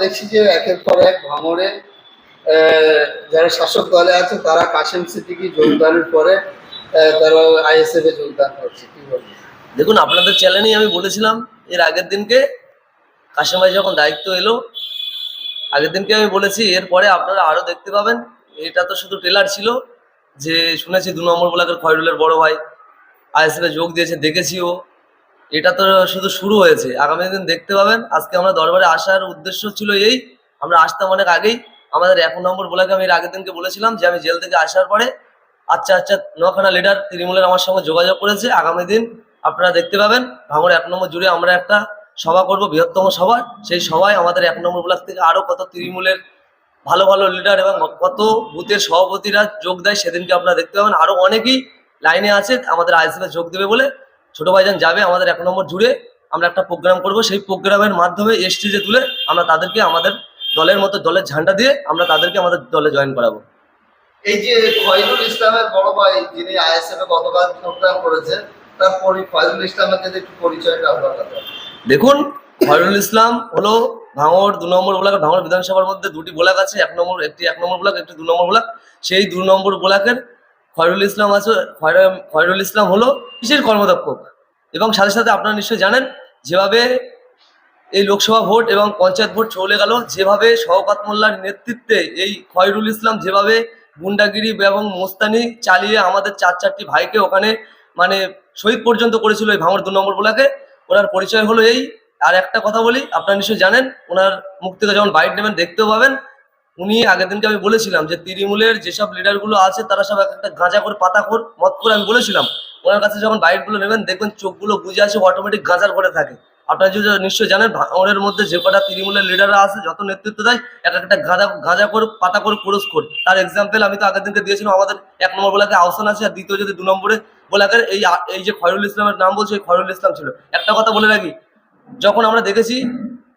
দেখছি যে একের পর এক আহ, যারা শাসক দলে আছে তারা কাশেম সিদ্দিকি যোগদানের পরে তারা আইএসএফ এ যোগদান করছে। কি বলব? দেখুন আপনাদের চ্যানেলেই আমি বলেছিলাম এর আগের দিনকে কাশেম ভাই যখন দায়িত্ব এলো আগের দিনকে আমি বলেছি এরপরে আপনারা আরও দেখতে পাবেন এটা তো শুধু ট্রেলার ছিল যে শুনেছি দু নম্বর ব্লকের খয়রুলের বড় ভাই আইএসএফে যোগ দিয়েছে দেখেছিও এটা তো শুধু শুরু হয়েছে। আগামী দিন দেখতে পাবেন। আজকে আমরা দরবারে আসার উদ্দেশ্য ছিল এই। আমরা আসতাম অনেক আগেই। আমাদের এক নম্বর ব্লকে আমি আগের দিনকে বলেছিলাম যে আমি জেল থেকে আসার পরে আচ্ছা আচ্ছা নখানা লিডার তৃণমূলের আমার সঙ্গে যোগাযোগ করেছে। আগামী দিন আপনারা দেখতে পাবেন। ভাঙড় এক নম্বর জুড়ে আমরা একটা সভা করব, বৃহত্তম সভা। সেই সভায় আমাদের এক নম্বর ব্লক থেকে আরও কত তৃণমূলের ভালো ভালো লিডার এবং কত বুথের সভাপতিরা যোগ দেয় সেদিনকে আপনারা দেখতে পাবেন। আরও অনেকেই লাইনে আছে। আমাদের আইসিএফে যোগ দেবে বলে ছোট ভাইজান যাবে আমাদের এক নম্বর জুড়ে আমরা একটা প্রোগ্রাম করব। সেই প্রোগ্রামের মাধ্যমে এসটিজে তুলে আমরা তাদেরকে আমাদের দলের মতো দলের ঝান্ডা দিয়ে আমরা তাদেরকে আমাদের দলে জয়েন করাবো। এই যে ফয়জুল ইসলামের বড় ভাই যিনি আইএসএফ এ গতকাল প্রোগ্রাম করেছে তার ফয়জুল ইসলামের যদি একটু পরিচয়টা আপনার কাছে দেখুন খয়রুল ইসলাম হলো ভাঙড় দু নম্বর ব্লক ভাঙড় বিধানসভার মধ্যে দুটি ব্লক আছে এক নম্বর একটি এক নম্বর ব্লক একটি দু নম্বর ব্লক। সেই দু নম্বর ব্লকের খয়রুল ইসলাম আছে, খয়র- খয়রুল ইসলাম হলো কিসের কর্মদক্ষ এবং সাথে সাথে আপনারা নিশ্চয়ই জানেন, যেভাবে এই লোকসভা ভোট এবং পঞ্চায়েত ভোট চলে গেল, যেভাবে শওকাত মোল্লার নেতৃত্বে এই খয়রুল ইসলাম যেভাবে গুন্ডাগিরি এবং মোস্তানি চালিয়ে আমাদের চার চারটি ভাইকে ওখানে মানে শহীদ পর্যন্ত করেছিল এই ভাঙড় দু নম্বর ব্লকে, ওনার পরিচয় হলো এই। আর একটা কথা বলি, আপনারা নিশ্চয়ই জানেন, ওনার মুখ থেকে যখন বাইট নেবেন, দেখতেও পাবেন উনি আগের দিনকে আমি বলেছিলাম যে তৃণমূলের যেসব লিডারগুলো আছে, তারা সব এক একটা গাঁজা করে পাতা কর মত করে আমি বলেছিলাম। ওনার কাছে যখন বাইটগুলো নেবেন, দেখবেন চোখগুলো বুঝে আসে অটোমেটিক গাঁজার করে থাকে। আপনারা যদি নিশ্চয়ই জানেন ভাঙড়ের মধ্যে যে কটা তৃণমূলের লিডাররা আছে, যত নেতৃত্ব দেয়, এক একটা গাঁজা গাঁজা করে পাতা করে ক্রোশ করে তার এক্সাম্পল আমি তো আগের দিনকে দিয়েছিলাম, আমাদের এক নম্বর বলাকে আহসান আছে আর দ্বিতীয় যদি দু নম্বরে বলাকের এই এই যে খয়রুল ইসলামের নাম বলছে এই খয়রুল ইসলাম ছিল। একটা কথা বলে রাখি, যখন আমরা দেখেছি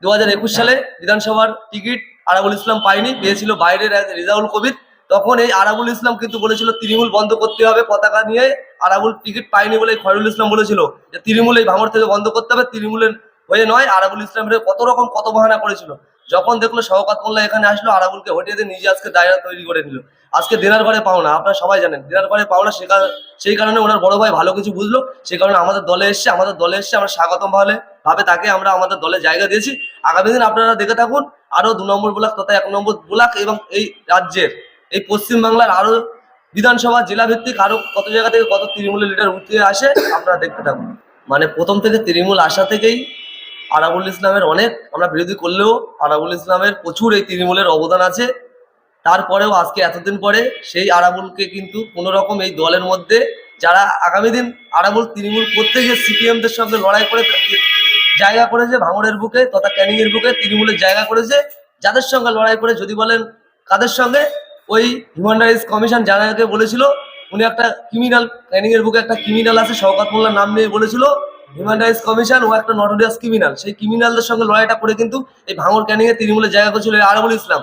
দু হাজার একুশ সালে বিধানসভার টিকিট আরাবুল ইসলাম পায়নি, পেয়েছিল বাইরের রেজাউল কবির। তখন এই আরাবুল ইসলাম কিন্তু বলেছিল, তৃণমূল বন্ধ করতে হবে পতাকা নিয়ে। আরাবুল টিকিট পায়নি বলে খয়রুল ইসলাম বলেছিল যে, তৃণমূল এই ভাঙড় থেকে বন্ধ করতে হবে, তৃণমূলের হয়ে নয়। আরাবুল ইসলাম কত রকম কত বাহানা করেছিল। যখন দেখল শওকাত মোল্লা এখানে আসলো, আরাবুলকে হটিয়ে দিয়ে নিজে আজকে দায়রা তৈরি করে নিল। আজকে দিনার ঘরে পাওনা, আপনারা সবাই জানেন, দিনার ঘরে পাওনা সেই কারণে ওনার বড় ভাই ভালো কিছু বুঝলো, সেই কারণে আমাদের দলে এসছে, আমাদের দলে এসছে, আমরা স্বাগতম ভাবে ভাবে তাকে আমরা আমাদের দলে জায়গা দিয়েছি। আগামী দিন আপনারা দেখে থাকুন আরও দু নম্বর ব্লক তথা এক নম্বর ব্লক এবং এই রাজ্যের, এই পশ্চিম বাংলার আরও বিধানসভা জেলা ভিত্তিক আরও কত জায়গা থেকে কত তৃণমূলের লিডার উঠে আসে, আপনারা দেখতে থাকুন। মানে প্রথম থেকে তৃণমূল আসা থেকেই আরাবুল ইসলামের অনেক, আমরা বিরোধী করলেও আরাবুল ইসলামের প্রচুর এই তৃণমূলের অবদান আছে। তারপরেও আজকে এতদিন পরে সেই আরাবুলকে কিন্তু কোনো রকম এই দলের মধ্যে যারা আগামী দিন আরাবুল তৃণমূল গিয়ে সিপিএমদের সঙ্গে লড়াই করে জায়গা করেছে ভাঙড়ের বুকে তথা ক্যানিং এর বুকে, তৃণমূলের জায়গা করেছে। যাদের সঙ্গে লড়াই করে, যদি বলেন কাদের সঙ্গে? ওই হিউম্যান রাইটস কমিশন জানাকে বলেছিল। উনি একটা ক্রিমিনাল ক্যানিং এর বুকে একটা ক্রিমিনাল আছে, শওকাত মোল্লার নাম নিয়ে বলেছিল। হিউম্যান রাইটস কমিশন ও একটা নটোরিয়াস ক্রিমিনাল সেই ক্রিমিনালদের সঙ্গে লড়াইটা করে কিন্তু এই ভাঙড় ক্যানিং এর তৃণমূলের জায়গা করেছিল আরাবুল ইসলাম।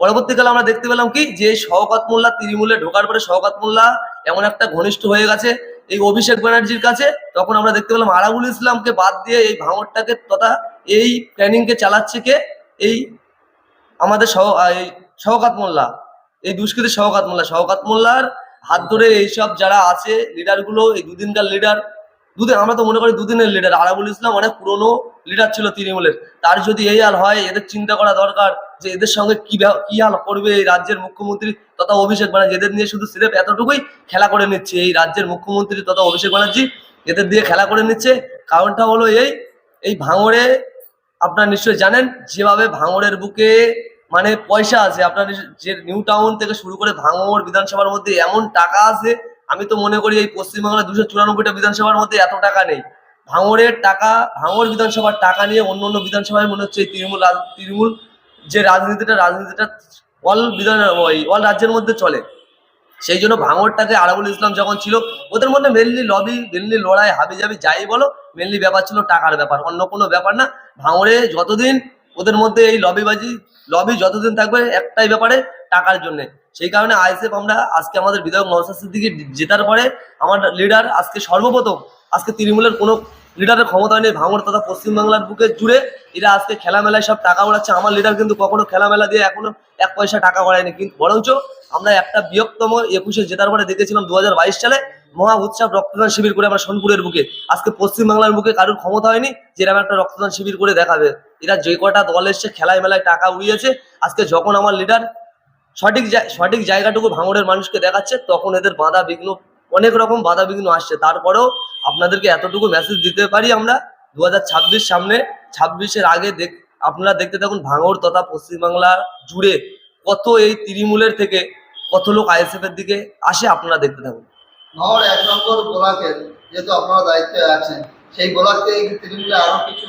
পরবর্তীকালে আমরা দেখতে পেলাম কি? যে শওকাত মোল্লা তৃণমূলে ঢোকার পরে শওকাত মোল্লা এমন একটা ঘনিষ্ঠ হয়ে গেছে। এই অভিষেক ব্যানার্জির কাছে, তখন আমরা দেখতে পেলাম আরাবুল ইসলামকে বাদ দিয়ে এই ভাঙরটাকে তথা এই প্ল্যানিংকে চালাচ্ছে কে? এই আমাদের সহ এই শওকাত মোল্লা। এই দুষ্কৃতী সহকাত মোল্লা। সহকাত মোল্লার হাত ধরে এইসব যারা আছে লিডারগুলো এই দুদিনকার লিডার দুদিন, আমরা তো মনে করি দুদিনের লিডার আরাবুল ইসলাম অনেক পুরনো লিডার ছিল তৃণমূলের। তার যদি এই হাল হয়, এদের চিন্তা করা দরকার যে এদের সঙ্গে কি কি হাল করবে এই রাজ্যের মুখ্যমন্ত্রী তথা অভিষেক ব্যানার্জি। এদের নিয়ে শুধু সিরেপ এতটুকুই খেলা করে নিচ্ছে। এই রাজ্যের মুখ্যমন্ত্রী তথা অভিষেক ব্যানার্জি এদের দিয়ে খেলা করে নিচ্ছে। কারণটা হলো এই এই ভাঙড়ে আপনারা নিশ্চয়ই জানেন, যেভাবে ভাঙড়ের বুকে মানে পয়সা আছে। আপনার যে নিউ টাউন থেকে শুরু করে ভাঙড় বিধানসভার মধ্যে এমন টাকা আছে আমি তো মনে করি এই পশ্চিমবাংলার দুশো চুরানব্বইটা বিধানসভার মধ্যে এত টাকা নেই। ভাঙড়ের টাকা, ভাঙড় বিধানসভার টাকা নিয়ে অন্য অন্য বিধানসভায় মনে হচ্ছে এই তৃণমূল তৃণমূল যে রাজনীতিটা রাজনীতিটা অল বিধান অল রাজ্যের মধ্যে চলে। সেই জন্য ভাঙড়টাকে আরাবুল ইসলাম যখন ছিল, ওদের মধ্যে মেনলি লবি মেনলি লড়াই হাবি জাবি যাই বলো মেনলি ব্যাপার ছিল টাকার ব্যাপার। অন্য কোনো ব্যাপার না। ভাঙড়ে যতদিন ওদের মধ্যে এই লবিবাজি লবি যতদিন থাকবে একটাই ব্যাপারে টাকার জন্য। সেই কারণে আইএসএফ আমরা আজকে আমাদের বিধায়ক নওসাদ সিদ্দিকি জেতার পরে আমার লিডার আজকে সর্বপ্রথম, আজকে তৃণমূলের কোনো লিডারের ক্ষমতা নেই, ভাঙড় তথা পশ্চিমবাংলার বুকে জুড়ে এরা আজকে খেলামেলায় সব টাকা ওড়াচ্ছে আমার লিডার কিন্তু কখনো খেলামেলা দিয়ে এখনও এক পয়সা টাকা ওড়ায়নি কিন্তু বরঞ্চ আমরা একটা বৃহত্তম একুশে জেতার পরে দেখেছিলাম দু হাজার বাইশ সালে মহা উৎসব রক্তদান শিবির করে আমরা সোনপুরের বুকে। আজকে পশ্চিমবাংলার বুকে কারোর ক্ষমতা হয়নি? যে এরকম একটা রক্তদান শিবির করে দেখাবে। এরা যে কটা দল এসছে, খেলায় মেলায় টাকা উড়িয়েছে। আজকে যখন আমার লিডার সঠিক সঠিক জায়গাটুকু ভাঙড়ের মানুষকে দেখাচ্ছে, তখন এদের বাধা বিঘ্ন অনেক রকম বাধা বিঘ্ন আসছে। তারপরেও আপনাদেরকে এতটুকু মেসেজ দিতে পারি আমরা। দু হাজার ছাব্বিশ সামনে, ছাব্বিশের আগে দেখ, আপনারা দেখতে থাকুন ভাঙড় তথা পশ্চিমবাংলা জুড়ে কত এই তৃণমূলের থেকে কত লোক আইএসএফ এর দিকে আসে, আপনারা দেখতে থাকুন। ভাঙড় এক নম্বর ব্লকের যেহেতু দায়িত্বে আছেন, সেই তৃণমূলে আরও কিছু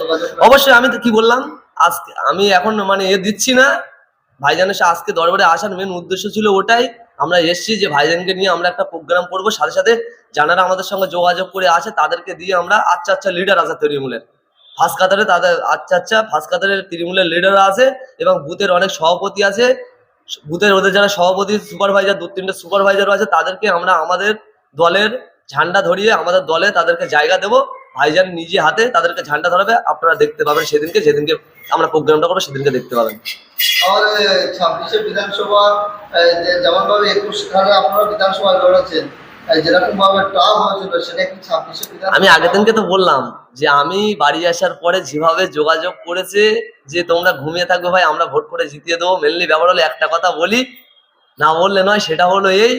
যোগাযোগ অবশ্যই, আমি তো কি বললাম? আজকে আমি এখন মানে এ দিচ্ছি না। ভাইজানের সাথে আজকে দরবারে আসার মেন উদ্দেশ্য ছিল ওটাই। আমরা এসেছি যে ভাইজানকে নিয়ে আমরা একটা প্রোগ্রাম করব। সাথে সাথে যারা আমাদের সঙ্গে যোগাযোগ করে আছে, তাদেরকে দিয়ে আমরা আচ্ছা আচ্ছা লিডার আছে তৃণমূলের। ফার্স্ট কাতারে তাদের আচ্ছা আচ্ছা ফার্স্ট কাতারের তৃণমূলের লিডার আছে এবং বুথের অনেক সভাপতি আছে। বুথের ওদের যারা সভাপতি সুপারভাইজার দু তিনটে সুপারভাইজারও আছে, তাদেরকে আমরা আমাদের দলের ঝান্ডা ধরিয়ে, আমাদের দলে তাদেরকে জায়গা দেবো। ভাইজান নিজে হাতে তাদেরকে ঝান্ডা ধরাবে। আপনারা দেখতে পাবেন সেদিনকে, যেদিনকে আমরা প্রোগ্রামটা করব, সেদিনকে দেখতে পাবেন। ছাব্বিশে বিধানসভা যেমনভাবে একুশ সালে আপনারা বিধানসভা লড়েছেন আমি আগের দিনকে তো বললাম যে আমি বাড়ি আসার পরে যেভাবে যোগাযোগ করেছে যে তোমরা ঘুমিয়ে থাকবে ভাই, আমরা ভোট করে জিতিয়ে দেবো। মেনলি ব্যাপার হলো একটা কথা বলি, না বললে নয়, সেটা হলো এই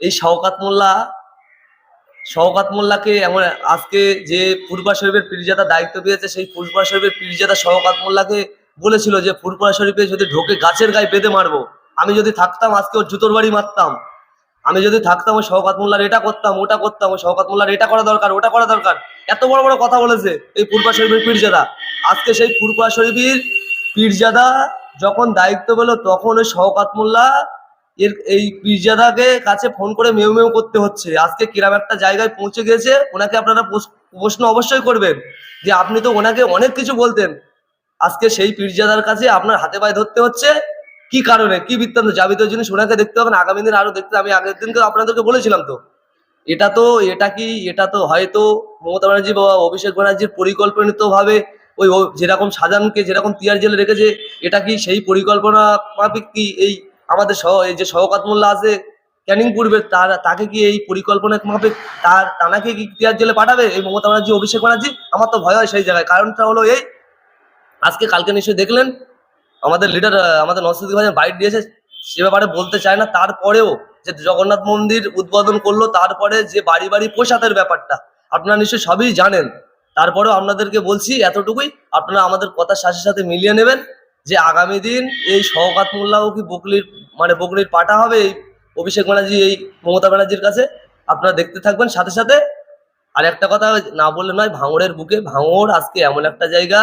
এই শওকাত মোল্লা, শওকাত মোল্লাকে এমন আজকে যে ফুরফা শরীফের পীরজাদা দায়িত্ব পেয়েছে, সেই ফুরফা শরীফের পীরজাদা শওকাত মোল্লাকে বলেছিল যে ফুরফা শরীফে যদি ঢোকে গাছের গায়ে বেঁধে মারবো, আমি যদি থাকতাম আজকে ওর জুতোর বাড়ি মারতাম। আমি যদি থাকতাম ওই শওকাত মোল্লার এটা করতাম, ওটা করতাম, ওই শওকাত মোল্লার এটা করা দরকার, ওটা করা দরকার। এত বড় বড় কথা বলেছে এই ফুরফা শরীফের পীরজাদা। আজকে সেই ফুরফা শরীফের পীরজাদা যখন দায়িত্ব পেল, তখন ওই শওকাত মোল্লা এর এই পীরজাদাকে কাছে ফোন করে মেউ মেউ করতে হচ্ছে। আজকে কিরাম একটা জায়গায় পৌঁছে গেছে, ওনাকে আপনারা প্রশ- প্রশ্ন অবশ্যই করবেন যে আপনি তো ওনাকে অনেক কিছু বলতেন। আজকে সেই পীরজাদার কাছে আপনার হাতে পায়ে ধরতে হচ্ছে কি কারণে? কি বৃত্তান্ত? যাবিত জিনিস ওনাকে দেখতে হবে না। আগামী দিন আরও দেখতে আমি আগের দিনকে আপনাদেরকে বলেছিলাম তো। এটা তো, এটা কি, এটা তো হয়তো মমতা ব্যানার্জি বা অভিষেক ব্যানার্জির পরিকল্পনিত ভাবে ওই যেরকম সাজানকে যেরকম তিয়ার জেলে রেখেছে, এটা কি সেই পরিকল্পনা মাফিক কি এই আমাদের সহ, এই যে শওকাত মোল্লা আছে ক্যানিং পূর্বে, তার, তাকে কি এই পরিকল্পনা মাফিক, তার, তানাকে কি তিয়ার জেলে পাঠাবে? এই মমতা ব্যানার্জি, অভিষেক ব্যানার্জি? আমার তো ভয় হয় সেই জায়গায়। কারণটা হলো এই। আজকে কালকে নিশ্চয়ই দেখলেন। আমাদের লিডার আমাদের নসরুদ্দিন ভাই বাইট দিয়েছে, সে ব্যাপারে বলতে চায় না। তারপরেও যে জগন্নাথ মন্দির উদ্বোধন করল, তারপরে যে বাড়ি বাড়ি প্রসাদের ব্যাপারটা, আপনারা নিশ্চয়ই সবই জানেন। তারপরেও আপনাদেরকে বলছি এতটুকুই, আপনারা আমাদের কথার সাথে সাথে মিলিয়ে নেবেন যে আগামী দিন এই শওকাত মোল্লাও কি বকলির মানে বকলির পাটা হবে এই অভিষেক ব্যানার্জি, এই মমতা ব্যানার্জির কাছে? আপনারা দেখতে থাকবেন সাথে সাথে। আর একটা কথা না বললে নয়, ভাঙড়ের বুকে, ভাঙড় আজকে এমন একটা জায়গা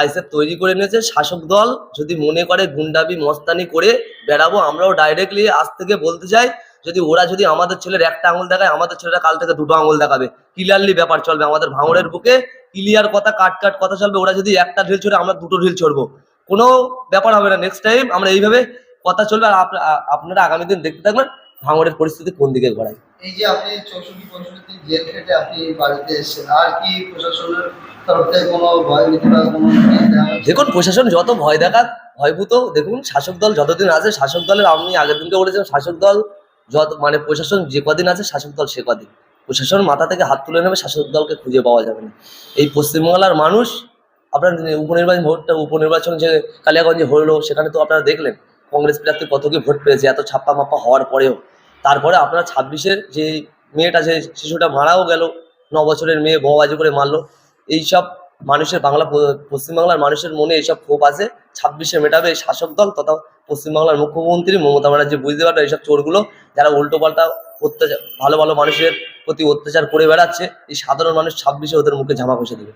আইসেফ তৈরি করে নিয়েছে শাসক দল যদি মনে করে গুন্ডাবি মস্তানি করে বেড়াবো, আমরাও ডাইরেক্টলি আজ থেকে বলতে চাই, যদি ওরা যদি আমাদের ছেলের একটা আঙুল দেখায়, আমাদের ছেলেরা কাল থেকে দুটো আঙুল দেখাবে। ক্লিয়ারলি ব্যাপার চলবে, আমাদের ভাঙড়ের বুকে ক্লিয়ার কথা, কাট কাট কথা চলবে, ওরা যদি একটা ঢিল ছড়ে, আমরা দুটো ঢিল ছড়বো। কোনো ব্যাপার হবে না নেক্সট টাইম আমরা এইভাবে কথা চলবে, আর আপনারা আগামী দিন দেখতে থাকবেন। ভাঙড়ের পরিস্থিতি কোন দিকে গড়ায়? এই যে আপনি চৌষট্টি পঁয়ষট্টি জেল খেটে আপনি বাড়িতে এসেছেন আর কি প্রশাসনের তরফ থেকে কোনো ভয় নীতি বা কোনো নীতি দেওয়া হচ্ছে? দেখুন প্রশাসন যত ভয় দেখাক ভয়ভূত দেখুন শাসক দল যতদিন আছে শাসক দলের আমি আগের দিনকে বলেছিলাম শাসক দল যত মানে প্রশাসন যে কদিন আছে শাসক দল সে কদিন। প্রশাসন মাথা থেকে হাত তুলে নেবে শাসক দলকে খুঁজে পাওয়া যাবে না। এই পশ্চিমবাংলার মানুষ আপনার উপনির্বাচন ভোটটা উপনির্বাচন যে কালিয়াগঞ্জে হলো সেখানে তো আপনারা দেখলেন কংগ্রেস প্রার্থী কত কি ভোট পেয়েছে এত ছাপ্পা মাপ্পা হওয়ার পরেও। তারপরে আপনারা ছাব্বিশের যে মেয়েটা যে শিশুটা মারাও গেল ন বছরের মেয়ে বোমাবাজি করে মারলো। এইসব মানুষের বাংলা, পশ্চিমবাংলার মানুষের মনে এইসব ক্ষোভ আছে। ছাব্বিশে মেটাবে এই শাসক দল তথা পশ্চিমবাংলার মুখ্যমন্ত্রী মমতা ব্যানার্জি, বুঝতে পারবে এইসব চোরগুলো যারা উল্টো পাল্টা অত্যাচার, ভালো ভালো মানুষের প্রতি অত্যাচার করে বেড়াচ্ছে, এই সাধারণ মানুষ ছাব্বিশে ওদের মুখে জামা ঘষে দেবে।